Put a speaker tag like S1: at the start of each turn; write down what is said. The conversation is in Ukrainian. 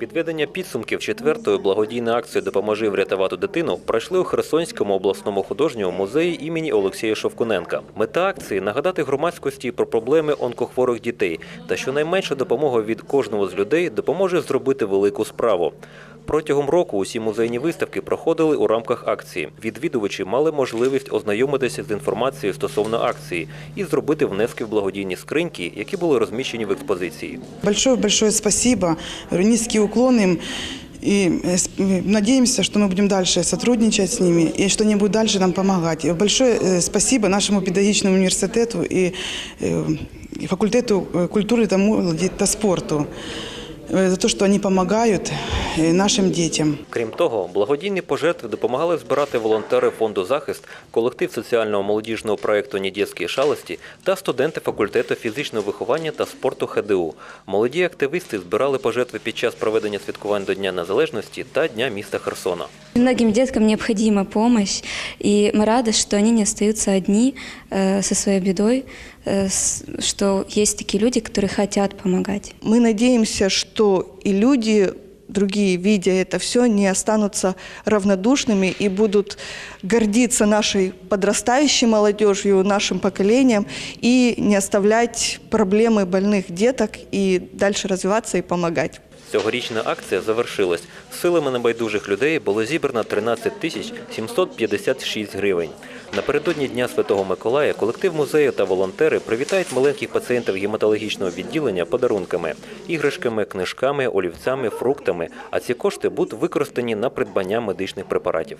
S1: Підведення підсумків четвертої благодійної акції Допоможи врятувати дитину пройшли у Херсонському обласному художньому музеї імені Олексія Шовкуненка. Мета акції нагадати громадськості про проблеми онкохворих дітей та щонайменша допомога від кожного з людей допоможе зробити велику справу. Протягом року усі музейні виставки проходили у рамках акції. Відвідувачі мали можливість ознайомитися з інформацією стосовно акції і зробити внески в благодійні скриньки, які були розміщені в експозиції.
S2: Большое-большое спасибо, говорю, низкий уклон им. И э, с- э, надеемся, что мы будем дальше сотрудничать с ними и что они будут дальше нам помогать. И большое э, спасибо нашему педагогичному университету и, э, и факультету э, культуры та молоди та спорту э, за то, что они помогают э, нашим детям.
S1: Крім того, благодійні пожертви допомагали збирати волонтери фонду захист, колектив соціального молодіжного проєкту «Недєтські шалості та студенти факультету фізичного виховання та спорту ХДУ. Молоді активісти збирали пожертви під час проведення святкувань до Дня Незалежності та Дня міста Херсона.
S3: Многим деткам необходима помощь, и мы рады, что они не остаются одни э, со своей бедой, э, с- что есть такие люди, которые хотят помогать.
S4: Мы надеемся, что и люди другие, видя это все, не останутся равнодушными и будут гордиться нашей подрастающей молодежью, нашим поколением и не оставлять проблемы больных деток и дальше развиваться и помогать.
S1: Цьогорічна акція завершилась. Силами небайдужих людей було зібрано 13 тисяч 756 гривень. Напередодні Дня Святого Миколая колектив музею та волонтери привітають маленьких пацієнтів гематологічного відділення подарунками, іграшками, книжками, олівцями, фруктами. А ці кошти будуть використані на придбання медичних препаратів.